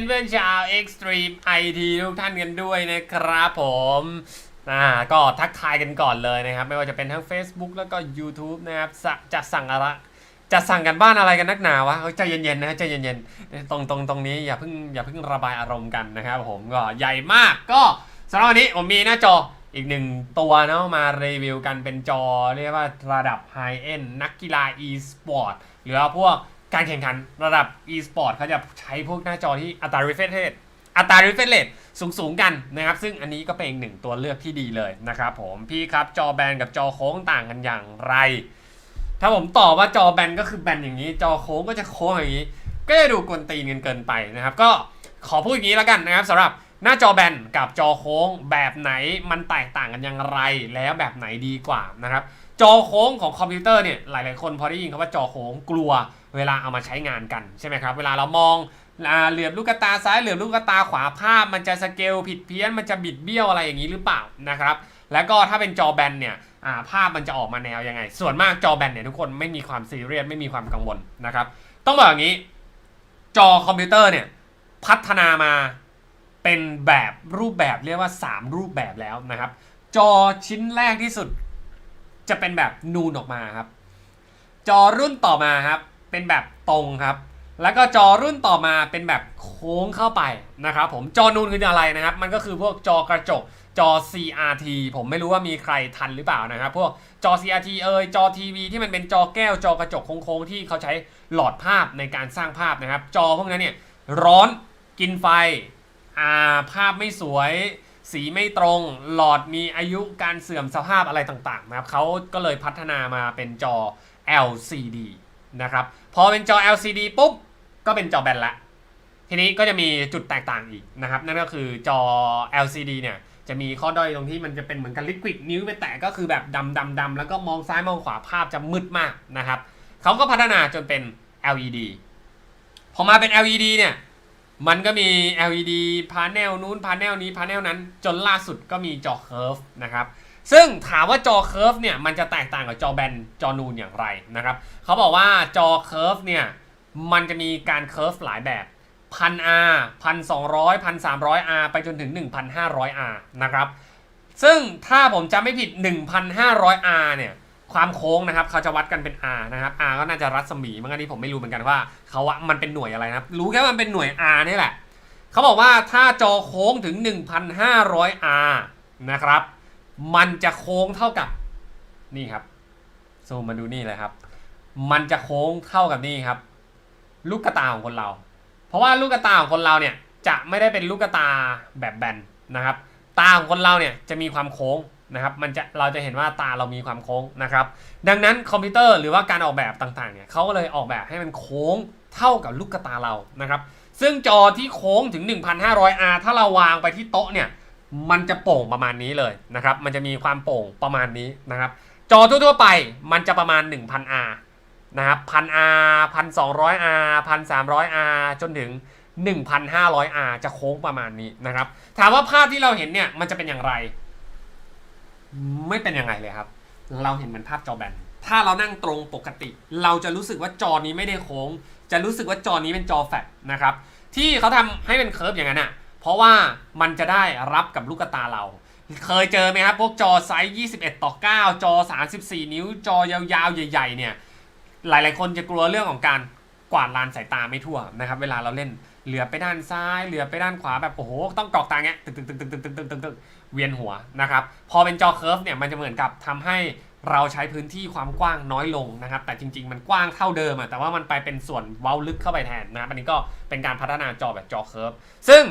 ดีเพื่อนชาว Extreme IT ทุกท่านกันด้วยนะครับผมอ่าก็ทักทายกันก่อนเลยนะครับ ไม่ว่าจะเป็นทั้ง Facebook แล้วก็ YouTube นะครับจะสั่งอะไรจะสั่งกันบ้านอะไรกันนักหนาวะใจเย็นๆนะใจเย็นๆตรงตรงตรงนี้อย่าเพิ่งอย่าเพิ่งระบายอารมณ์กันนะครับผมก็ใหญ่มากก็สำหรับวันนี้ผมมีหน้าจออีกหนึ่งตัวเนาะมารีวิวกันเป็นจอเรียกว่าระดับไฮเอ็นนักกีฬา e-sport หรือว่าพวก การแข่งขันระดับ e-sport เขาจะใช้พวกหน้าจอที่อัตรา refresh rate อัตรา refresh rate สูงสูงๆกันนะครับ ซึ่งอันนี้ก็เป็นอีกหนึ่งตัวเลือกที่ดีเลยนะครับผมพี่ครับจอแบนกับจอโค้งต่างกันอย่างไร ถ้าผมตอบว่าจอแบนก็คือแบนอย่างนี้ จอโค้งก็จะโค้งอย่างนี้ ก็จะดูกวนตีนกันเกินไปนะครับ ก็ขอพูดอย่างนี้แล้วกันนะครับสำหรับหน้าจอแบนกับจอโค้งแบบไหนมันแตกต่างกันอย่างไรแล้วแบบไหนดีกว่านะครับจอโค้งของคอมพิวเตอร์เนี่ยหลายๆคนพอได้ยินคำว่าจอโค้งกลัว เวลาเอามาใช้งานกันใช่ไหมครับ เวลาเรามองเหลือบลูกตาซ้ายเหลือบลูกตาขวาภาพ มันจะสเกลผิดเพี้ยนมันจะบิดเบี้ยวอะไรอย่างนี้หรือเปล่านะครับ แล้วก็ถ้าเป็นจอแบนเนี่ยภาพมันจะออกมาแนวยังไง ส่วนมากจอแบนเนี่ยทุกคนไม่มีความซีเรียสไม่มีความกังวลนะครับ ต้องบอกอย่างนี้ จอคอมพิวเตอร์เนี่ยพัฒนามาเป็นแบบรูปแบบเรียกว่า 3 รูปแบบแล้วนะครับ จอชิ้นแรกที่สุด จะเป็นแบบนูนออกมาครับ จอรุ่นต่อมาครับ เป็นแบบตรงครับ แล้วก็จอรุ่นต่อมาเป็นแบบโค้งเข้าไปนะครับผมจอนูนคืออะไรนะครับ มันก็คือพวกจอกระจกจอ CRT ผมไม่รู้ว่ามีใครทันหรือเปล่านะครับพวกจอ CRT เอยจอทีวีที่มันเป็นจอแก้วจอกระจกโค้งๆที่เขาใช้หลอดภาพในการสร้างภาพนะครับ จอพวกนั้นเนี่ยร้อนกินไฟอ่าภาพไม่สวย สีไม่ตรง หลอดมีอายุการเสื่อมสภาพอะไรต่างๆนะครับเขาก็เลยพัฒนามาเป็นจอ LCD นะครับ พอเป็นจอ LCD ปุ๊บ ก็เป็นจอแบนละ ทีนี้ก็จะมีจุดแตกต่างอีกนะครับ นั่นก็คือจอ LCD เนี่ย จะมีข้อด้อยตรงที่มันจะเป็นเหมือนกับลิควิดนิ้วไปแตะก็คือแบบดำดำดำแล้วก็มองซ้ายมองขวาภาพจะมืดมากนะครับเขาก็พัฒนาจนเป็น LED พอมาเป็น LED เนี่ยมันก็มี LED พา n เนลนู้นพา n เนลนี้พา n เนลนั้น จนล่าสุดก็มีจอ Curve นะครับ ซึ่งถามว่าจอ Curve เนี่ยมันจะแตกต่างกับจอแบนจอนูนอย่างไรนะครับเขาบอกว่าจอ Curve เนี่ยมันจะมีการ Curve หลายแบบ 1000R 1200 1300R ไปจนถึง 1500R นะครับ ซึ่งถ้าผมจำไม่ผิด 1,500R เนี่ยความโค้งนะครับเขาจะวัดกันเป็น R นะครับ R ก็น่าจะรัศมีมั้งอันนี้ผมไม่รู้เหมือนกันว่าเขาว่ามันเป็นหน่วยอะไรนะครับ รู้แค่มันเป็นหน่วย R นี่แหละเขาบอกว่าถ้าจอโค้งถึง 1,500R นะครับ มันจะโค้งเท่ากับนี่ครับซูมมาดูนี่เลยครับ มันจะโค้งเท่ากับนี่ครับ ลูกกระตาของคนเรา เพราะว่าลูกกระตาของคนเราเนี่ยจะไม่ได้เป็นลูกกระตาแบบแบนนะครับ ตาของคนเราเนี่ยจะมีความโค้งนะครับ มันจะเราจะเห็นว่าตาเรามีความโค้งนะครับ ดังนั้นคอมพิวเตอร์หรือว่าการออกแบบต่างๆเนี่ยเขาก็เลยออกแบบให้มันโค้งเท่ากับลูกกระตาเรานะครับ ซึ่งจอที่โค้งถึง 1,500R ถ้าเราวางไปที่โต๊ะเนี่ย มันจะโป่งประมาณนี้เลยนะครับ มันจะมีความโป่งประมาณนี้นะครับ จอทั่วๆไปมันจะประมาณ 1,000R นะครับ 1,000R 1,200R 1,300R จนถึง 1,500R จะโค้งประมาณนี้นะครับ ถามว่าภาพที่เราเห็นเนี่ยมันจะเป็นอย่างไร ไม่เป็นยังไงเลยครับ เราเห็นเหมือนภาพจอแบนถ้าเรานั่งตรงปกติ เราจะรู้สึกว่าจอนี้ไม่ได้โค้ง จะรู้สึกว่าจอนี้เป็นจอแฟลตนะครับ ที่เขาทำให้เป็นเคิร์ฟอย่างนั้นอะ เพราะว่ามันจะได้รับกับลูกตาเรา เคยเจอไหมครับพวกจอไซส์ 21 ต่อ 9 จอ 34 นิ้ว จอยาวๆ ใหญ่ ๆ เนี่ย หลายๆ คนจะกลัวเรื่องของการกวาดลานสายตาไม่ทั่วนะครับ เวลาเราเล่นเหลือไปด้านซ้าย เหลือไปด้านขวาแบบโอ้โห ต้องกรอกตาเงี้ยตึกตึกตึกตึกตึกตึกตึกตึกตึกเวียนหัวนะครับ พอเป็นจอเคิร์ฟเนี่ยมันจะเหมือนกับทำให้เราใช้พื้นที่ความกว้างน้อยลงนะครับ แต่จริง ๆ มันกว้างเท่าเดิมอะแต่ว่ามันไปเป็นส่วนเว้าลึกเข้าไปแทนนะอันนี้ก็เป็นการพัฒนาจอแบบจอเคิร์ฟซึ่ง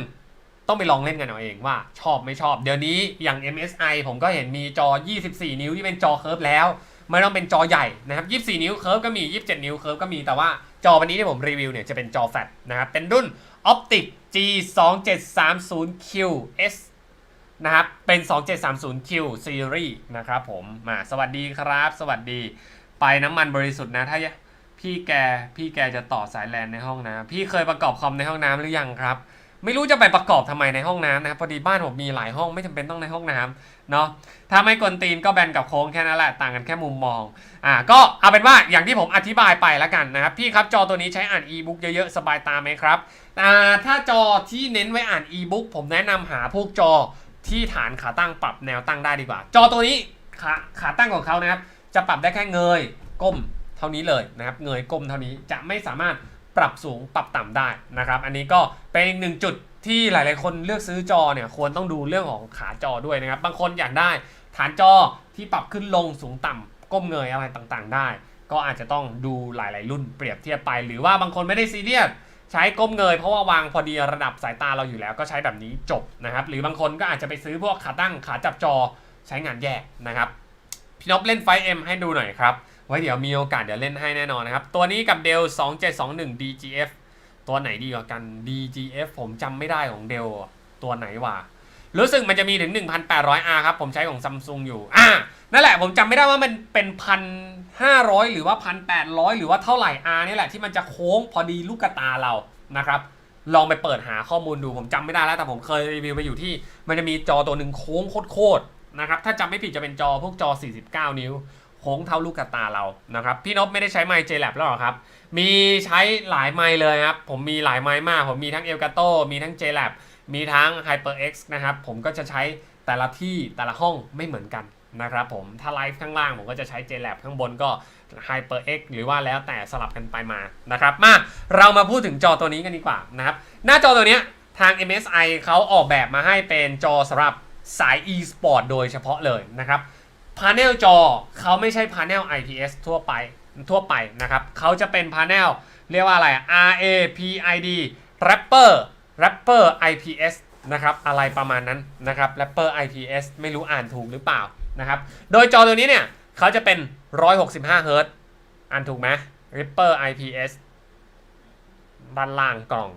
ต้องไปลองเล่นกันเอาเองว่าชอบไม่ชอบ เดี๋ยวนี้อย่าง MSI ผมก็เห็นมีจอ 24 นิ้วที่เป็นจอเคิร์ฟแล้ว ไม่ต้องเป็นจอใหญ่นะครับ 24 นิ้วเคิร์ฟก็มี 27 นิ้วเคิร์ฟก็มีแต่ว่าจอวันนี้ที่ผมรีวิวเนี่ยจะเป็นจอแฟลชนะครับ เป็นรุ่น Optic G 2 7 3 0 Q S นะครับ เป็น 2730 Q Series นะครับผมมาสวัสดีครับ สวัสดี ไปน้ำมันบริสุทธิ์นะ ถ้าพี่แก พี่แกจะต่อสายแลนในห้องน้ำพี่เคยประกอบคอมในห้องน้ำหรือยังครับ ไม่รู้จะไปประกอบทำไมในห้องน้ำนะครับพอดีบ้านผมมีหลายห้องไม่จำเป็นต้องในห้องน้ำเนาะถ้าไม่กวนตีนก็แบนกับโค้งแค่นั้นแหละต่างกันแค่มุมมองอ่าก็เอาเป็นว่าอย่างที่ผมอธิบายไปแล้วกันนะครับพี่ครับจอตัวนี้ใช้อ่านอีบุ๊กเยอะๆ สบายตาไหมครับอ่าถ้าจอที่เน้นไว้อ่านอีบุ๊กผมแนะนำหาพวกจอที่ฐานขาตั้งปรับแนวตั้งได้ดีกว่า จอตัวนี้ขาขาตั้งของเขานะครับจะปรับได้แค่เงยก้มเท่านี้เลยนะครับเงยก้มเท่านี้จะไม่สามารถ ปรับสูงปรับต่ำได้นะครับ อันนี้ก็เป็นอีกหนึ่งจุดที่หลาย ๆ คนเลือกซื้อจอเนี่ยควรต้องดูเรื่องของขาจอด้วยนะครับ บางคนอยากได้ฐานจอที่ปรับขึ้นลงสูงต่ำก้มเงยอะไรต่างๆ ได้ ก็อาจจะต้องดูหลาย ๆ รุ่นเปรียบเทียบไป หรือว่าบางคนไม่ได้ซีเรียสใช้ก้มเงยเพราะว่าวางพอดีระดับสายตาเราอยู่แล้วก็ใช้แบบนี้จบนะครับ หรือบางคนก็อาจจะไปซื้อพวกขาตั้งขาจับจอใช้งานแยกนะครับพี่นพเล่นไฟเอ็มให้ดูหน่อยครับ ไว้เดี๋ยวมีโอกาสเดี๋ยวเล่นให้แน่นอนนะครับ ตัวนี้กับเดล2721 DGF ตัวไหนดีกว่ากัน DGF ผมจำไม่ได้ของเดลตัวไหนวะรู้สึกมันจะมีถึง 1,800R ครับ ผมใช้ของซัมซุงอยู่ อะนั่นแหละผมจำไม่ได้ว่ามันเป็น1,500หรือว่า1,800หรือว่าเท่าไหร่ R นี่แหละที่มันจะโค้งพอดีลูกกระตาเรานะครับลองไปเปิดหาข้อมูลดูผมจำไม่ได้แล้วแต่ผมเคยรีวิวไปอยู่ที่ มันจะมีจอตัวหนึ่งโค้งโคตรๆนะครับถ้าจำไม่ผิดจะเป็นจอพวกจอ 49 นิ้ว โค้งเท่าลูกกระตาเรานะครับพี่นพไม่ได้ใช้ไมค์ JLab แล้วหรอครับ มีใช้หลายไมค์เลยครับ ผมมีหลายไมค์มาก ผมมีทั้ง Elgato มีทั้ง JLab มีทั้ง HyperX นะครับ ผมก็จะใช้แต่ละที่แต่ละห้องไม่เหมือนกันนะครับผมถ้าไลฟ์ข้างล่างผมก็จะใช้ JLab ข้างบนก็ HyperX หรือว่าแล้วแต่สลับกันไปมานะครับมาเรามาพูดถึงจอตัวนี้กันดีกว่านะครับหน้าจอตัวนี้ทาง MSI เขาออกแบบมาให้เป็นจอสำหรับสาย e-sport โดยเฉพาะเลยนะครับ พาเนลจอเขาไม่ใช่พาเนล IPS ทั่วไปทั่วไปนะครับเขาจะเป็นพาเนลเรียกว่าอะไร RAPID Rapper Rapper IPS นะครับอะไรประมาณนั้นนะครับ Rapper IPS ไม่รู้อ่านถูกหรือเปล่านะครับโดยจอตัวนี้เนี่ยเขาจะเป็น 165 Hz อ่านถูกไหม Rapper IPS ด้านล่างกล่อง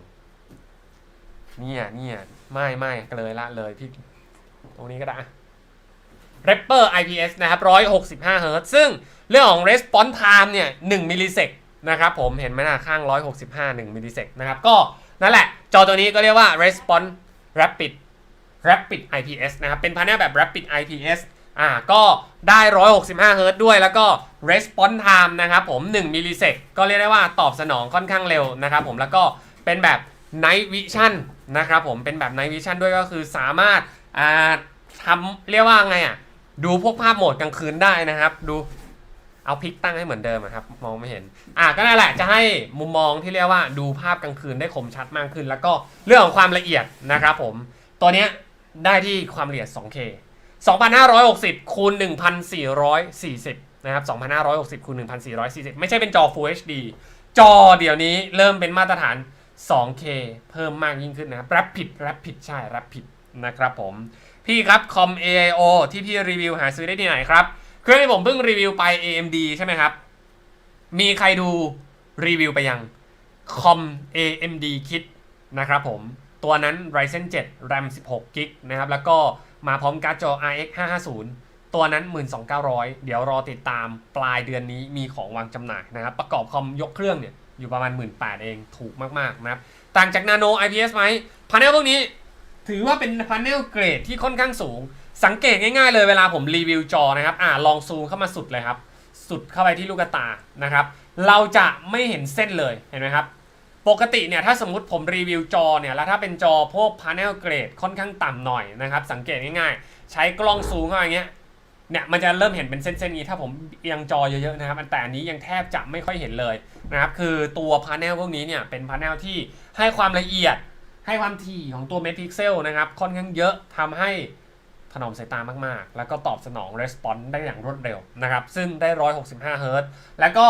เนี่ยเนี่ยไม่ไม่เลยละเลยพี่ตรงนี้ก็ได้ Rapper IPS นะครับ165 Hz ซึ่งเรื่องของ response time เนี่ย1มิลลิเซกนะครับผมเห็นไหมนะข้าง 165 1มิลลิเซกนะครับก็นั่นแหละ จอตัวนี้ก็เรียกว่า response rapid rapid IPS นะครับ เป็นพา n เนลแบบ rapid IPS อ่าก็ได้ 165 Hz ด้วย แล้วก็ response time นะครับผม1มิลลิเซกก็เรียกได้ว่าตอบสนองค่อนข้างเร็วนะครับผมแล้วก็เป็นแบบ night vision นะครับผมเป็นแบบ night vision ด้วยก็คือสามารถอ่าทำเรียกว่าไงอะ ดูพวกภาพโหมดกลางคืนได้นะครับ ดูเอาพลิกตั้งให้เหมือนเดิมครับ มองไม่เห็น อะก็นั่นแหละจะให้มุมมองที่เรียกว่าดูภาพกลางคืนได้คมชัดมากขึ้น แล้วก็เรื่องของความละเอียดนะครับผม ตัวเนี้ยได้ที่ความละเอียด 2K 2560คูณ1440นะครับ2560คูณ1440 ไม่ใช่เป็นจอ Full HD จอเดี๋ยวนี้เริ่มเป็นมาตรฐาน 2K เพิ่มมากยิ่งขึ้นนะครับ Rapid Rapid ใช่ Rapid นะครับผม พี่ครับคอม AIO ที่พี่รีวิวหาซื้อได้ที่ไหนครับ เครื่องที่ผมเพิ่งรีวิวไป AMD ใช่ไหมครับ มีใครดูรีวิวไปยังคอม AMD Kit นะครับผมตัวนั้น Ryzen 7 RAM 16 g b นะครับ แล้วก็มาพร้อมการ์ดจอ RX 550 ตัวนั้น 12,900 เดี๋ยวรอติดตามปลายเดือนนี้มีของวางจำหน่ายนะครับ ประกอบคอมยกเครื่องเนี่ยอยู่ประมาณ 18,000เองถูกมาก ๆ นะครับ ต่างจาก Nano IPS ไหมพา n e l พวกนี้ ถือว่าเป็นพา n e l เกรดที่ค่อนข้างสูง สังเกตง่ายๆเลยเวลาผมรีวิวจอนะครับอ่าลองซูมเข้ามาสุดเลยครับ สุดเข้าไปที่ลูกตานะครับ เราจะไม่เห็นเส้นเลยเห็นไหมครับ ปกติเนี่ยถ้าสมมติผมรีวิวจอเนี่ยแล้วถ้าเป็นจอพวกพา n e l เกรดค่อนข้างต่ำหน่อยนะครับสังเกตง่ายๆ ใช้กล้องซูมเข้ามาอย่างเงี้ยเนี่ยมันจะเริ่มเห็นเป็นเส้นๆนี้ถ้าผมเอียงจอเยอะๆนะครับแต่อันนี้ยังแทบจะไม่ค่อยเห็นเลยนะครับคือตัวพา n e l พวกนี้เนี่ยเป็นพา n e l ที่ให้ความละเอียด ให้ความถี่ของตัวเมตริกเซลนะครับค่อนข้างเยอะทำให้ถนอมสายตามากๆ แล้วก็ตอบสนอง response ได้อย่างรวดเร็วนะครับ ซึ่งได้ 165 Hz แล้วก็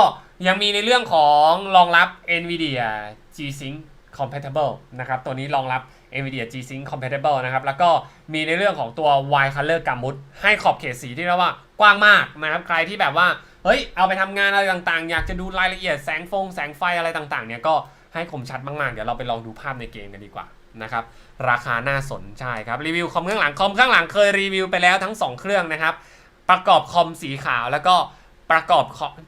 ยังมีในเรื่องของรองรับ NVIDIA G-Sync compatible นะครับ ตัวนี้รองรับ NVIDIA G-Sync compatible นะครับ แล้วก็มีในเรื่องของตัว wide color gamut ให้ขอบเขตสีที่เรียกว่ากว้างมากนะครับ ใครที่แบบว่า เฮ้ย เอาไปทำงานอะไรต่างๆ อยากจะดูรายละเอียดแสงฟง แสงไฟอะไรต่างๆ เนี่ยก็ ให้คมชัดมากๆ เดี๋ยวเราไปลองดูภาพในเกมกันดีกว่านะครับราคาน่าสนใช่ครับรีวิวคอมข้างหลังคอมข้างหลังเคยรีวิวไปแล้วทั้ง 2 เครื่องนะครับ ประกอบคอมสีขาวแล้วก็ประกอบ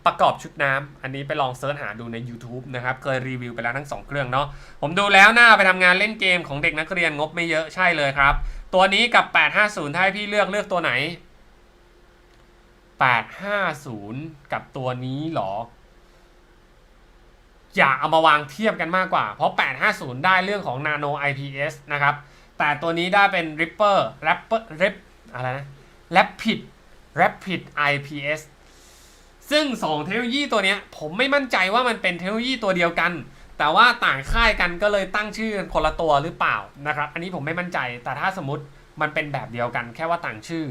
ประกอบชุดน้ำอันนี้ไปลองเสิร์ชหาดูใน YouTube นะครับเคยรีวิวไปแล้วทั้ง 2 เครื่องเนาะผมดูแล้วน่าไปทำงานเล่นเกมของเด็กนักเรียนงบไม่เยอะใช่เลยครับ ตัวนี้กับ 850ถ้าให้พี่เลือกเลือกตัวไหน 850 กับตัวนี้หรอ อย่าเอามาวางเทียบกันมากกว่า เพราะ 850 ได้เรื่องของ Nano IPS นะครับ แต่ตัวนี้ได้เป็น Ripper Rapper Rip อะไรนะ Rapid Rapid IPS ซึ่ง 2 เทคโนโลยีตัวนี้ผมไม่มั่นใจว่ามันเป็นเทคโนโลยีตัวเดียวกัน แต่ว่าต่างค่ายกันก็เลยตั้งชื่อกันคนละตัวหรือเปล่านะครับ อันนี้ผมไม่มั่นใจ แต่ถ้าสมมติมันเป็นแบบเดียวกันแค่ว่าต่างชื่อ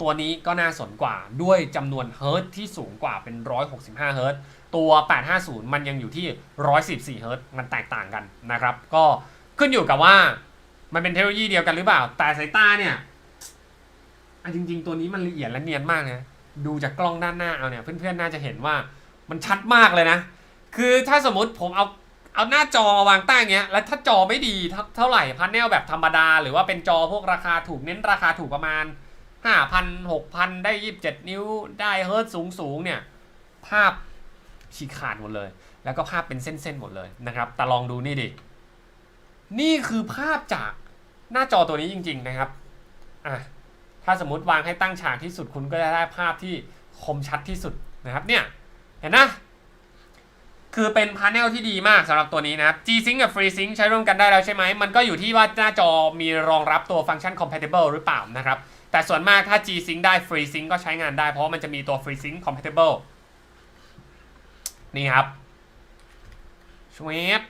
ตัวนี้ก็น่าสนกว่าด้วยจำนวนเฮิร์ตที่สูงกว่าเป็น 165 เฮิร์ตตัว 850 มันยังอยู่ที่ 114 เฮิร์ตมันแตกต่างกันนะครับ ก็ขึ้นอยู่กับว่ามันเป็นเทคโนโลยีเดียวกันหรือเปล่า แต่สายตาเนี่ยอันจริง ๆ ตัวนี้มันละเอียดและเนียนมากนะดูจากกล้องด้านหน้าเอาเนี่ย เพื่อนๆ น่าจะเห็นว่ามันชัดมากเลยนะ คือถ้าสมมติผมเอาเอาหน้าจอมาวางใต้งเงี้ย แล้วถ้าจอไม่ดีเท่าเท่าไหร่พันแนลแบบธรรมดา หรือว่าเป็นจอพวกราคาถูกเน้นราคาถูกประมาณ 5,000 6,000ได้27นิ้วได้เฮิร์ตสูงสูงเนี่ย ภาพฉีกขาดหมดเลย แล้วก็ภาพเป็นเส้นๆหมดเลยนะครับ แต่ลองดูนี่ดิ นี่คือภาพจากหน้าจอตัวนี้จริง ๆนะครับ อะ ถ้าสมมติวางให้ตั้งฉากที่สุดคุณก็จะได้ภาพที่คมชัดที่สุดนะครับเนี่ย เห็นนะคือเป็นพาร์เนลที่ดีมากสำหรับตัวนี้นะครับ G-Sync กับ FreeSync ใช้ร่วมกันได้แล้วใช่ไหม มันก็อยู่ที่ว่าหน้าจอมีรองรับตัวฟังก์ชัน compatible หรือเปล่านะครับ แต่ส่วนมากถ้า G-Sync ได้ FreeSync ก็ใช้งานได้ เพราะว่ามันจะมีตัว FreeSync compatible นี่ครับชวบ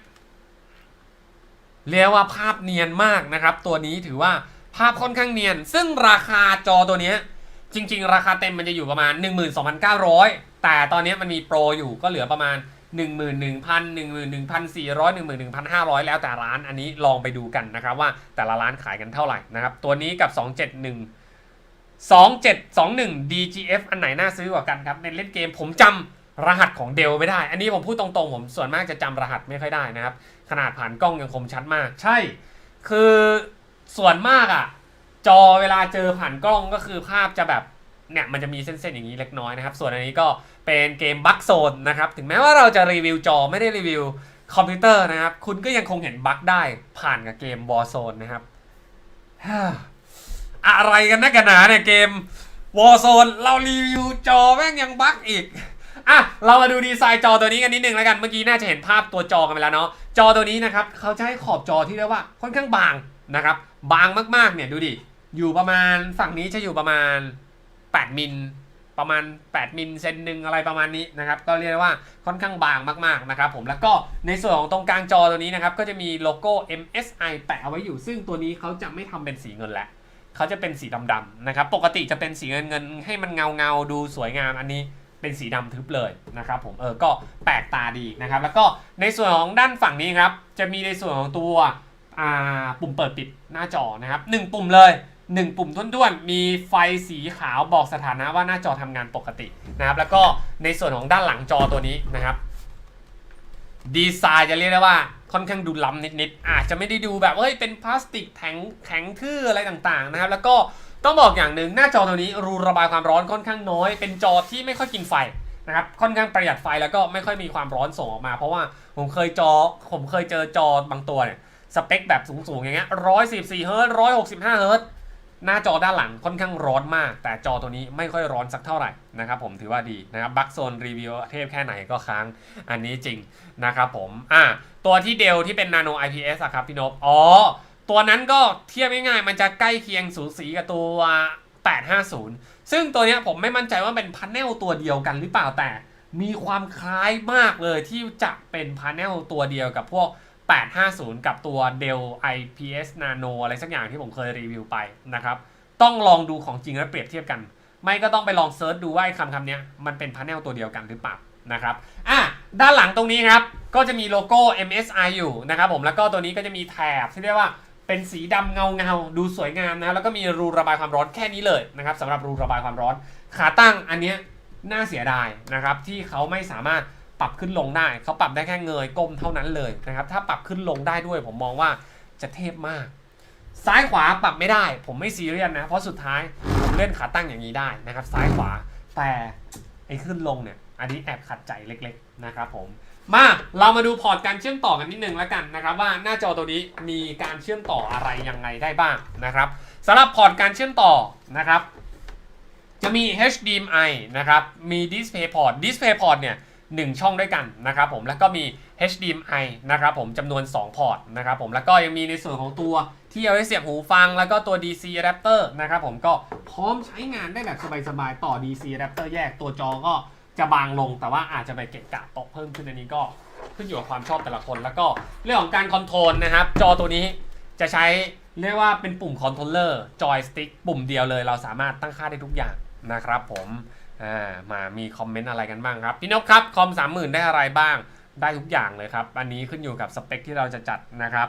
เรียกว่าภาพเนียนมากนะครับ ตัวนี้ถือว่าภาพค่อนข้างเนียน ซึ่งราคาจอตัวนี้จริง ๆ ราคาเต็มมันจะอยู่ประมาณ 12,900 แต่ตอนนี้มันมีโปรอยู่ก็เหลือประมาณ 11,000 11,400 11,500 แล้วแต่ร้านอันนี้ลองไปดูกันนะครับว่าแต่ละร้านขายกันเท่าไหร่นะครับ ตัวนี้กับ 271 2721 DGF อันไหนน่าซื้อกว่ากันครับในเล่นเกมผมจำรหัสของเดลไม่ได้ อันนี้ผมพูดตรงๆ ผมส่วนมากจะจำรหัสไม่ค่อยได้นะครับ ขนาดผ่านกล้องยังคมชัดมาก ใช่ คือส่วนมากอะจอเวลาเจอผ่านกล้องก็คือภาพจะแบบเนี่ยมันจะมีเส้นๆอย่างนี้เล็กน้อยนะครับ ส่วนอันนี้ก็เป็นเกมบั๊กโซนนะครับ ถึงแม้ว่าเราจะรีวิวจอไม่ได้รีวิวคอมพิวเตอร์นะครับ คุณก็ยังคงเห็นบั๊กได้ผ่านกับเกม Warzone นะครับฮ่า อะไรกันนักกันหนาเนี่ยเกม Warzone เรารีวิวจอแม่งยังบั๊กอีกอะเรามาดูดีไซน์จอตัวนี้กันนิดนึงแล้วกันเมื่อกี้น่าจะเห็นภาพตัวจอกันไปแล้วเนาะจอตัวนี้นะครับเขาจะให้ขอบจอที่เรียกว่าค่อนข้างบางนะครับบางมากๆเนี่ยดูดิอยู่ประมาณฝั่งนี้จะอยู่ประมาณ 8 มิลประมาณ 8 มิลเซนหนึ่งอะไรประมาณนี้นะครับ ก็เรียกว่าค่อนข้างบางมากๆนะครับผม แล้วก็ในส่วนของตรงกลางจอตัวนี้นะครับ ก็จะมีโลโก้ MSI แปะเอาไว้อยู่ ซึ่งตัวนี้เขาจะไม่ทำเป็นสีเงินแล้ว เขาจะเป็นสีดำๆนะครับ ปกติจะเป็นสีเงินเงินๆให้มันเงาเงาๆดูสวยงามอันนี้เป็นสีดำทึบเลยนะครับผมเออก็แปลกตาดีนะครับ แล้วก็ในส่วนของด้านฝั่งนี้ครับ จะมีในส่วนของตัวปุ่มเปิดปิดหน้าจอนะครับหนึ่งปุ่มเลยหนึ่งปุ่มท้วนๆ มีไฟสีขาวบอกสถานะว่าหน้าจอทำงานปกตินะครับ แล้วก็ในส่วนของด้านหลังจอตัวนี้นะครับ ดีไซน์จะเรียกได้ว่า ค่อนข้างดูล้ำนิดๆอาจจะไม่ได้ดูแบบเฮ้ยเป็นพลาสติกแข็งแข็งทื่ออะไรต่างๆนะครับ แล้วก็ต้องบอกอย่างหนึ่งหน้าจอตัวนี้รูระบายความร้อนค่อนข้างน้อย เป็นจอที่ไม่ค่อยกินไฟนะครับค่อนข้างประหยัดไฟแล้วก็ไม่ค่อยมีความร้อนส่งออกมา เพราะว่าผมเคยจอผมเคยเจอจอบางตัวเนี่ยสเปคแบบสูงๆอย่างเงี้ยร้อยสิบสี่เฮิร์ตร้อยหกสิบห้าเฮิร์ต หน้าจอด้านหลังค่อนข้างร้อนมาก แต่จอตัวนี้ไม่ค่อยร้อนสักเท่าไหร่นะครับผมถือว่าดีนะครับบัคโซนรีวิวเทพแค่ไหนก็ค้างอันนี้จริงนะครับผมอะตัวที่เดลที่เป็น Nano IPS อะครับพี่นพอ๋อ ตัวนั้นก็เทียบง่ายๆ มันจะใกล้เคียงสูสีกับตัว 850 ซึ่งตัวนี้ผมไม่มั่นใจว่าเป็นพาเนลตัวเดียวกันหรือเปล่าแต่มีความคล้ายมากเลยที่จะเป็นพาเนลตัวเดียวกับพวก 850 กับตัว Dell IPS Nano อะไรสักอย่างที่ผมเคยรีวิวไปนะครับ ต้องลองดูของจริงแล้วเปรียบเทียบกัน ไม่ก็ต้องไปลองเซิร์ชดูว่าไอ้คำคำนี้มันเป็นพาเนลตัวเดียวกันหรือเปล่านะครับอะด้านหลังตรงนี้ครับ ก็จะมีโลโก้ MSI อยู่นะครับผมแล้วก็ตัวนี้ก็จะมีแถบที่เรียกว่าเป็นสีดำเงาเงาๆดูสวยงามนะแล้วก็มีรูระบายความร้อนแค่นี้เลยนะครับสำหรับรูระบายความร้อน ขาตั้งอันเนี้ยน่าเสียดายนะครับที่เขาไม่สามารถ รับขึ้นลงได้ เขาปรับได้แค่เงยก้มเท่านั้นเลยนะครับ ถ้าปรับขึ้นลงได้ด้วย ผมมองว่าจะเทพมาก ซ้ายขวาปรับไม่ได้ ผมไม่ซีเรียสนะ เพราะสุดท้ายผมเล่นขาตั้งอย่างนี้ได้นะครับ ซ้ายขวา แต่ไอ้ขึ้นลงเนี่ย อันนี้แอบขัดใจเล็ก ๆ นะครับผม มาเรามาดูพอร์ตการเชื่อมต่อกันนิดนึงแล้วกันนะครับว่าหน้าจอตัวนี้มีการเชื่อมต่ออะไรยังไงได้บ้างนะครับสำหรับพอร์ตการเชื่อมต่อนะครับจะมี HDMI นะครับ มี DisplayPort DisplayPort เนี่ย หนึ่งช่องด้วยกันนะครับผมแล้วก็มี HDMI นะครับผมจำนวน 2 พอร์ตนะครับผมแล้วก็ยังมีในส่วนของตัวที่เอาไว้เสียบหูฟัง แล้วก็ตัว DC adapter นะครับผมก็พร้อมใช้งานได้แบบสบายๆ ต่อ DC adapter แยกตัวจอก็จะบางลง แต่ว่าอาจจะไปเกะกะต๊ะเพิ่มขึ้นอันนี้ก็ขึ้นอยู่กับความชอบแต่ละคน แล้วก็เรื่องของการคอนโทรลนะครับจอตัวนี้จะใช้เรียกว่าเป็นปุ่มคอนโทรลเลอร์จอยสติ๊กปุ่มเดียวเลย เราสามารถตั้งค่าได้ทุกอย่างนะครับผม อ่ามามีคอมเมนต์อะไรกันบ้างครับพี่นพครับคอม30,000ได้อะไรบ้างได้ทุกอย่างเลยครับ อันนี้ขึ้นอยู่กับสเปคที่เราจะจัดนะครับ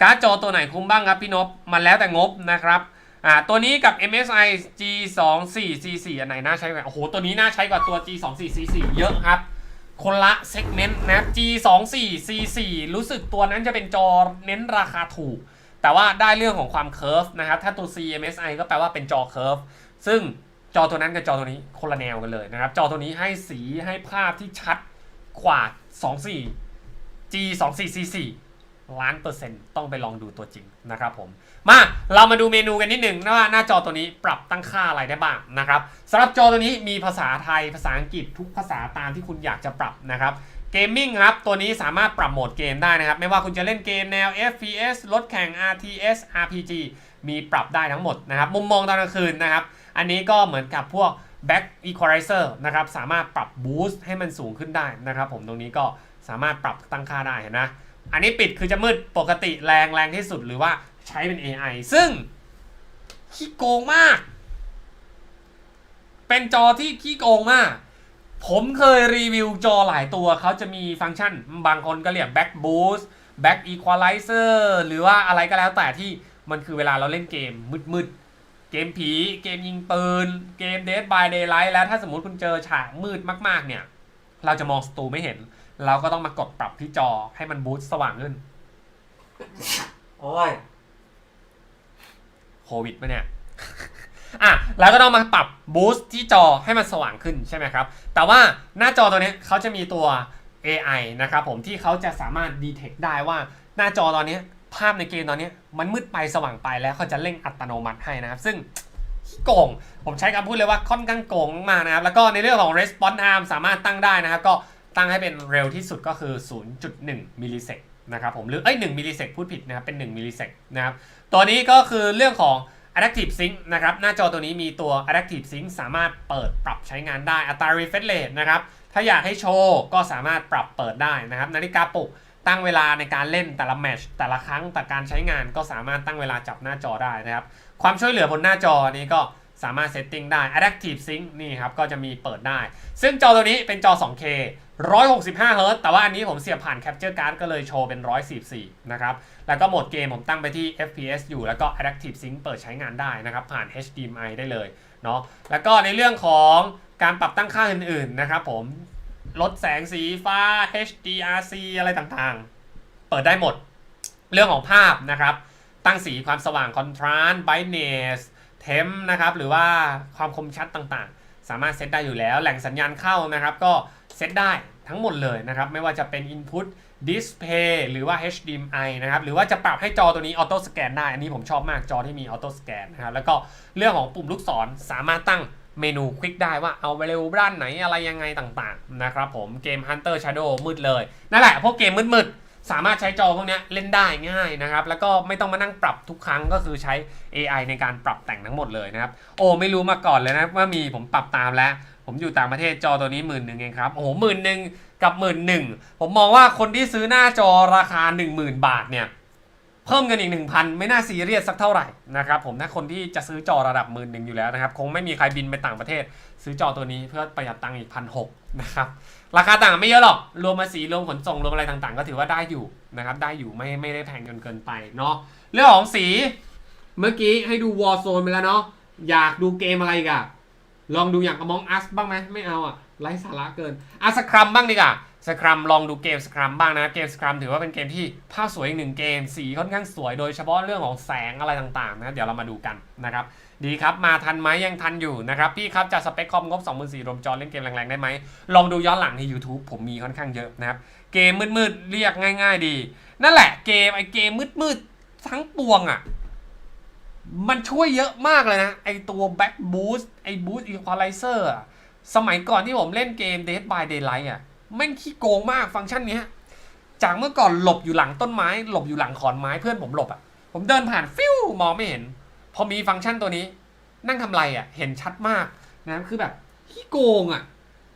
การ์ดจอตัวไหนคุ้มบ้างครับพี่นพมันแล้วแต่งบนะครับอ่าตัวนี้กับ MSI G24C4 อันไหนน่าใช้กว่าโอ้โหตัวนี้น่าใช้กว่าตัว G24C4 เยอะครับ คนละเซกเมนต์นะ G24C4 รู้สึกตัวนั้นจะเป็นจอเน้นราคาถูก แต่ว่าได้เรื่องของความเคิร์ฟนะครับถ้าตัว CMSI ก็แปลว่าเป็นจอเคิร์ฟซึ่ง จอตัวนั้นกับจอตัวนี้คนละแนวกันเลยนะครับ จอตัวนี้ให้สีให้ภาพที่ชัดกว่า 24 G 2 4 C 4ล้านเปอร์เซ็นต์ต้องไปลองดูตัวจริงนะครับผม มาเรามาดูเมนูกันนิดหนึ่งนะว่าหน้าจอตัวนี้ปรับตั้งค่าอะไรได้บ้างนะครับสำหรับจอตัวนี้มีภาษาไทยภาษาอังกฤษทุกภาษาตามที่คุณอยากจะปรับนะครับเกมมิ่งครับ ตัวนี้สามารถปรับโหมดเกมได้นะครับ ไม่ว่าคุณจะเล่นเกมแนว FPS รถแข่ง RTS RPG มีปรับได้ทั้งหมดนะครับ มุมมองตอนกลางคืนนะครับ อันนี้ก็เหมือนกับพวก back equalizer นะครับ สามารถปรับ boost ให้มันสูงขึ้นได้นะครับ ผมตรงนี้ก็สามารถปรับตั้งค่าได้เห็นนะ อันนี้ปิดคือจะมืดปกติแรงแรงที่สุดหรือว่าใช้เป็น AI ซึ่งขี้โกงมาก เป็นจอที่ขี้โกงมาก ผมเคยรีวิวจอหลายตัว เขาจะมีฟังก์ชันบางคนก็เรียก back boost back equalizer หรือว่าอะไรก็แล้วแต่ที่ มันคือเวลาเราเล่นเกมมืดๆ เกมผี เกมยิงปืน เกม Dead by Daylight แล้วถ้าสมมุติคุณเจอฉากมืดมากๆ เนี่ย เราจะมองสตูไม่เห็น เราก็ต้องมากดปรับที่จอให้มันบูสต์สว่างขึ้น โอ้ย โควิดปะเนี่ย อะ แล้วก็ต้องมาปรับบูสต์ที่จอให้มันสว่างขึ้นใช่ไหมครับ แต่ว่าหน้าจอตัวเนี้ยเขาจะมีตัว AI นะครับผมที่เขาจะสามารถ detect ได้ว่าหน้าจอตอนเนี้ย ภาพในเกมตอนนี้มันมืดไปสว่างไปแล้วเขาจะเร่งอัตโนมัติให้นะครับ ซึ่งโกง ผมใช้คำพูดเลยว่าค่อนข้างโกงมากนะครับ แล้วก็ในเรื่องของ response time สามารถตั้งได้นะครับ ก็ตั้งให้เป็นเร็วที่สุดก็คือ 0.1 มิลลิเซกนะครับผมหรือเอ้ย1มิลลิเซกพูดผิดนะครับ เป็น 1 มิลลิเซกนะครับตัวนี้ก็คือเรื่องของ Adaptive Sync นะครับ หน้าจอตัวนี้มีตัว Adaptive Sync สามารถเปิดปรับใช้งานได้อัตรา refresh rate นะครับ ถ้าอยากให้โชว์ก็สามารถปรับเปิดได้นะครับ นาฬิกาปลุก ตั้งเวลาในการเล่นแต่ละแมชแต่ละครั้งแต่การใช้งานก็สามารถตั้งเวลาจับหน้าจอได้นะครับความช่วยเหลือบนหน้าจอนี้ก็สามารถเซตติ้งได้ Adaptive Sync นี่ครับ ก็จะมีเปิดได้ ซึ่งจอตัวนี้เป็นจอ 2K 165 Hz แต่ว่าอันนี้ผมเสียบผ่าน Capture Card ก็เลยโชว์เป็น 144 นะครับ แล้วก็โหมดเกมผมตั้งไปที่ FPS อยู่ แล้วก็ Adaptive Sync เปิดใช้งานได้นะครับ ผ่าน HDMI ได้เลยเนาะ แล้วก็ในเรื่องของการปรับตั้งค่าอื่นๆ นะครับผม ลดแสงสีฟ้า HDRC อะไรต่างๆ เปิดได้หมด เรื่องของภาพนะครับ ตั้งสีความสว่าง Contrast Brightness Temp นะครับ หรือว่าความคมชัดต่างๆ สามารถเซตได้อยู่แล้ว แหล่งสัญญาณเข้านะครับ ก็เซตได้ทั้งหมดเลยนะครับ ไม่ว่าจะเป็น Input Display หรือว่า HDMI นะครับ หรือว่าจะปรับให้จอตัวนี้ Auto Scan ได้ อันนี้ผมชอบมากจอที่มี Auto Scan นะครับ แล้วก็เรื่องของปุ่มลูกศรสามารถตั้ง เมนูคลิกได้ว่าเอาไปเร็วด้านไหนอะไรยังไงต่างๆนะครับผมเกม Hunter Shadow มืดเลย นั่นแหละพวกเกมมืดๆ สามารถใช้จอพวกนี้เล่นได้ง่ายนะครับ แล้วก็ไม่ต้องมานั่งปรับทุกครั้งก็คือใช้ AI ในการปรับแต่งทั้งหมดเลยนะครับ โอ้ไม่รู้มาก่อนเลยนะว่ามีผมปรับตามแล้ว ผมอยู่ต่างประเทศจอตัวนี้หมื่นหนึ่งเองครับ โอ้โหหมื่นหนึ่งกับหมื่นหนึ่งผมมองว่าคนที่ซื้อหน้าจอราคา 10,000 บาทเนี่ย เพิ่มเงินอีก 1,000 ไม่น่าซีเรียสสักเท่าไหร่นะครับผมถ้าคนที่จะซื้อจอระดับหมื่นหนึ่งอยู่แล้วนะครับ คงไม่มีใครบินไปต่างประเทศ ซื้อจอตัวนี้เพื่อประหยัดตังค์อีกพันหกนะครับราคาต่างกันไม่เยอะหรอก รวมภาษีรวมขนส่งรวมอะไรต่างๆ ก็ถือว่าได้อยู่นะครับได้อยู่ไม่ไม่ได้แพงจนเกินไปเนาะเรื่องของสีเมื่อกี้ให้ดู Warzone ไปแล้วเนาะอยากดูเกมอะไรกะลองดูอย่าง Among Us บ้างไหมไม่เอาอะไร้สาระเกินอะสครัมบ้างดีกว่า สครัมลองดูเกมสครัมบ้างนะเกมสครัมถือว่าเป็นเกมที่ภาพสวยอีกหนึ่งเกมสีค่อนข้างสวยโดยเฉพาะเรื่องของแสงอะไรต่างๆนะเดี๋ยวเรามาดูกันนะครับดีครับมาทันไหมยังทันอยู่นะครับพี่ครับจะสเปคคอมงบ 2 4 0 0รวมจอเล่นเกมแรงๆได้ไหมลองดูย้อนหลังใน YouTube ผมมีค่อนข้างเยอะนะครับเกมมืดๆเรียกง่าย ๆ ดี นั่นแหละเกมไอเกมมืดๆทั้งปวงอะมันช่วยเยอะมากเลยนะ ไอตัว Back Boost ไอ Boost Equalizer สมัยก่อนที่ผมเล่นเกม Dead by Daylight อะ แม่งขี้โกงมากฟังก์ชันนี้จากเมื่อก่อนหลบอยู่หลังต้นไม้ หลบอยู่หลังขอนไม้เพื่อนผมหลบอะผมเดินผ่านฟิวมองไม่เห็น พอมีฟังก์ชันตัวนี้ นั่งทำไรอะ เห็นชัดมากนะคือแบบขี้โกงอะ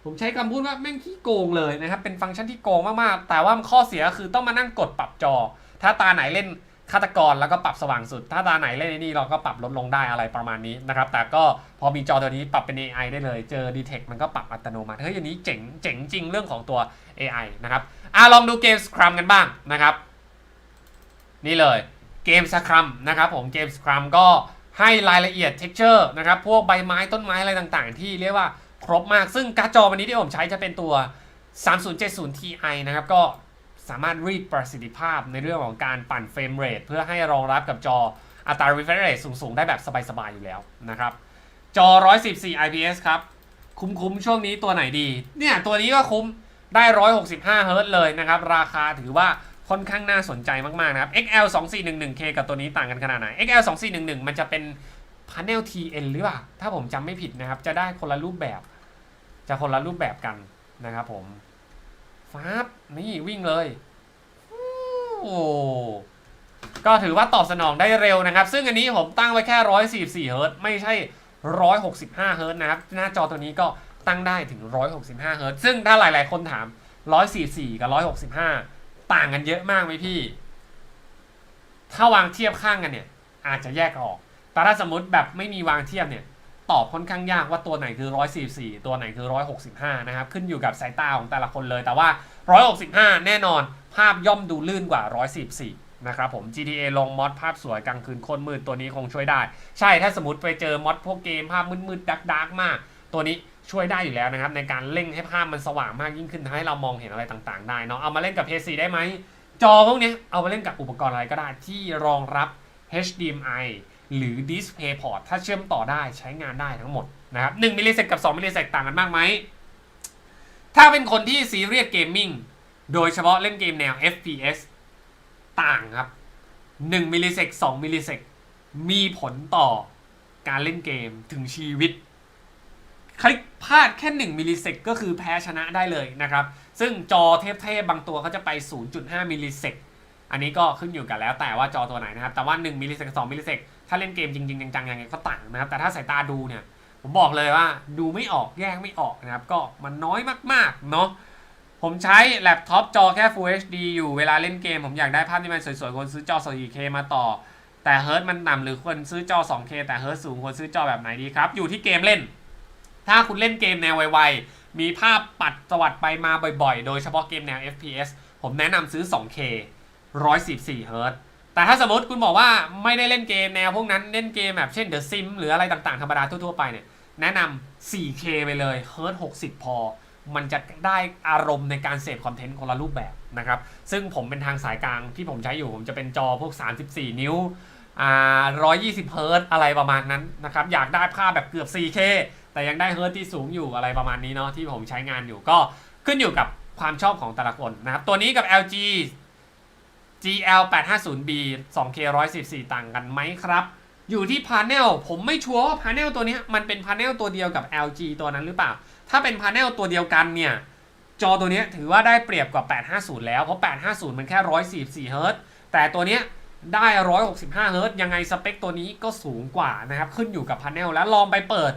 ผมใช้คำพูดว่าแม่งขี้โกงเลยนะครับ เป็นฟังก์ชันที่โกงมากๆ แต่ว่าข้อเสียคือต้องมานั่งกดปรับจอ ถ้าตาไหนเล่น ฆาตกรแล้วก็ปรับสว่างสุด ถ้าตาไหนเล่นนี่เราก็ปรับลดลงได้อะไรประมาณนี้นะครับ แต่ก็พอมีจอตัวนี้ปรับเป็น AI ได้เลย เจอ Detect มันก็ปรับอัตโนมัติ เฮ้ยอันนี้เจ๋งเจ๋งจริงเรื่องของตัว AI นะครับ อะลองดูเกม Scrum กันบ้างนะครับ นี่เลยเกม Scrum นะครับผมเกม Scrum ก็ให้รายละเอียด texture นะครับพวกใบไม้ต้นไม้อะไรต่างๆ ที่เรียกว่าครบมาก ซึ่งการ์ดจอวันนี้ที่ผมใช้จะเป็นตัว 3070 Ti นะครับก็ สามารถรีดประสิทธิภาพในเรื่องของการปั่นเฟรมเรทเพื่อให้รองรับกับจออัตรา refresh rate สูง ๆ ได้แบบสบาย ๆ อยู่แล้วนะครับ จอ 114 IPS ครับ คุ้ม ๆ ช่วงนี้ตัวไหนดี เนี่ย ตัวนี้ก็คุ้มได้ 165 เฮิร์ตเลยนะครับ ราคาถือว่าค่อนข้างน่าสนใจมาก ๆ นะครับ XL 2411K กับตัวนี้ต่างกันขนาดไหน XL 2411 มันจะเป็น Panel TN หรือเปล่า ถ้าผมจำไม่ผิดนะครับ จะได้คนละรูปแบบ จะคนละรูปแบบกันนะครับผม ฟ้าบนี่วิ่งเลย โอ้ก็ถือว่าตอบสนองได้เร็วนะครับ ซึ่งอันนี้ผมตั้งไว้แค่ 144เฮิร์ตซ์ไม่ใช่ 165เฮิร์ตซ์นะครับ หน้าจอตัวนี้ก็ตั้งได้ถึง 165เฮิร์ตซ์ซึ่งถ้าหลาย ๆ คนถาม 144 กับ 165 ต่างกันเยอะมากไหมพี่ ถ้าวางเทียบข้างกันเนี่ย อาจจะแยกออก แต่ถ้าสมมติแบบไม่มีวางเทียบเนี่ย ตอบค่อนข้างยากว่าตัวไหนคือ 144 ตัวไหนคือ 165 นะครับ ขึ้นอยู่กับสายตาของแต่ละคนเลย แต่ว่า 165 แน่นอน ภาพย่อมดูลื่นกว่า 144 นะครับผม GTA ลงมอดภาพสวยกลางคืนโคนมืดตัวนี้คงช่วยได้ ใช่ถ้าสมมติไปเจอมอดพวกเกมภาพมืดๆดักๆมาก ตัวนี้ช่วยได้อยู่แล้วนะครับ ในการเล่งให้ภาพมันสว่างมากยิ่งขึ้นทำให้เรามองเห็นอะไรต่างๆ ได้เนาะเอามาเล่นกับ PC ได้ไหมจอพวกนี้เอามาเล่นกับอุปกรณ์อะไรก็ได้ที่รองรับ HDMI หรือ DisplayPort ถ้าเชื่อมต่อได้ใช้งานได้ทั้งหมดนะครับ1มิลลิเซกกับ 2 มิลลิเซกต่างกันมากไหม ถ้าเป็นคนที่ซีเรียสเกมมิ่งโดยเฉพาะเล่นเกมแนว FPS ต่างครับ 1 มิลลิเซก2 มิลลิเซกมีผลต่อการเล่นเกมถึงชีวิตคลิกพลาดแค่ 1 มิลลิเซกก็คือแพ้ชนะได้เลยนะครับ ซึ่งจอเทพๆบางตัวเขาจะไป 0.5 มิลลิเซกอันนี้ก็ขึ้นอยู่กันแล้วแต่ว่าจอตัวไหนนะครับ แต่ว่า 1 มิลลิเซก2มิลลิเซก ถ้าเล่นเกมจริงๆจังๆยังไงก็ต่างนะครับ แต่ถ้าสายตาดูเนี่ย ผมบอกเลยว่าดูไม่ออกแยกไม่ออกนะครับ ก็มันน้อยมากๆเนาะผมใช้แล็ปท็อปจอแค่ Full HD อยู่เวลาเล่นเกม ผมอยากได้ภาพที่มันสวยๆควรซื้อจอ 4K มาต่อ แต่เฮิร์ตมันต่ำหรือควรซื้อจอ 2K แต่เฮิร์ตสูงควรซื้อจอแบบไหนดีครับ อยู่ที่เกมเล่น ถ้าคุณเล่นเกมแนวไวๆมีภาพปัดสวัสดไปมาบ่อยๆ โดยเฉพาะเกมแนว FPS ผมแนะนำซื้อ 2K 114เฮิร์ต แต่ถ้าสมมติคุณบอกว่าไม่ได้เล่นเกมแนวพวกนั้นเล่นเกมแบบเช่น The Sim หรืออะไรต่างๆ ธรรมดาทั่วๆไปเนี่ยแนะนำ 4K ไปเลยเฮิร์ต60 พอ มันจะได้อารมณ์ในการเสพคอนเทนต์คนละรูปแบบนะครับ ซึ่งผมเป็นทางสายกลางที่ผมใช้อยู่ ผมจะเป็นจอพวก 34 นิ้วอ่า120 เฮิร์ตอะไรประมาณนั้นนะครับ อยากได้ภาพแบบเกือบ 4K แต่ยังได้เฮิร์ตที่สูงอยู่อะไรประมาณนี้เนาะที่ผมใช้งานอยู่ก็ขึ้นอยู่กับความชอบของแต่ละคนนะครับ ตัวนี้กับ LG GL 850B 2K 114 ต่างกันไหมครับ อยู่ที่พา n e l ผมไม่ชัวร์ว่าพา n e l ตัวนี้มันเป็นพา n e l ตัวเดียวกับ LG ตัวนั้นหรือเปล่า ถ้าเป็นพา n e l ตัวเดียวกันเนี่ย จอตัวนี้ถือว่าได้เปรียบกว่า 850 แล้ว เพราะ 850 มันแค่ 144 เฮิร์แต่ตัวนี้ได้ 165 เฮิร์ยังไงสเปคตัวนี้ก็สูงกว่านะครับ ขึ้นอยู่กับพา n e l แล้วลองไปเปิด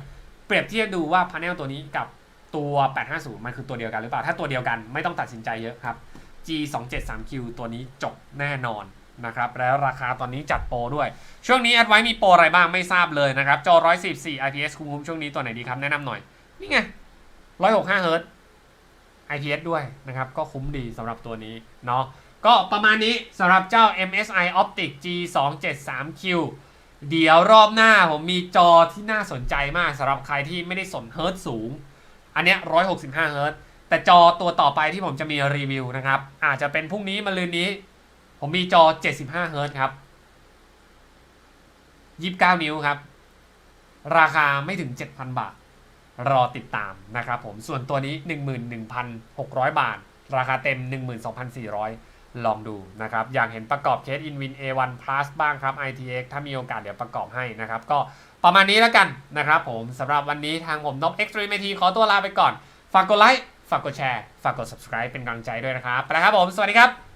เปรียบเทียบดูว่าพา n e l ตัวนี้กับตัว 850 มันคือตัวเดียวกันหรือเปล่า ถ้าตัวเดียวกันไม่ต้องตัดสินใจเยอะครับ G 2 7 3 Q ตัวนี้จบแน่นอนนะครับแล้วราคาตอนนี้จัดโปรด้วย ช่วงนี้แอดไว้มีโปรอะไรบ้างไม่ทราบเลยนะครับ จอ 114 IPS คุ้มๆช่วงนี้ตัวไหนดีครับ แนะนำหน่อย นี่ไง 165เฮิร์ IPS ด้วยนะครับ ก็คุ้มดีสำหรับตัวนี้เนาะก็ประมาณนี้สำหรับเจ้า MSI Optic G 2 7 3 Q เดี๋ยวรอบหน้าผมมีจอที่น่าสนใจมากสำหรับใครที่ไม่ได้สนเฮิร์ตสูง อันเนี้ย165 เฮิร์ต แต่จอตัวต่อไปที่ผมจะมีรีวิวนะครับ อาจจะเป็นพรุ่งนี้มะรืนนี้ ผมมีจอ 75เฮิร์ตครับ29 นิ้วครับ ราคาไม่ถึง 7,000 บาท รอติดตามนะครับผมส่วนตัวนี้ 11,600 บาท ราคาเต็ม 12,400 ลองดูนะครับ อยากเห็นประกอบเคส Inwin A1 Plus บ้างครับ ITX ถ้ามีโอกาสเดี๋ยวประกอบให้นะครับ ก็ประมาณนี้แล้วกันนะครับผมสำหรับวันนี้ทางผมนบ Extreme IT ขอตัวลาไปก่อน ฝากกดไลค์ ฝากกดแชร์ ฝากกด subscribe เป็นกำลังใจด้วยนะครับ ไปแล้วครับผม สวัสดีครับ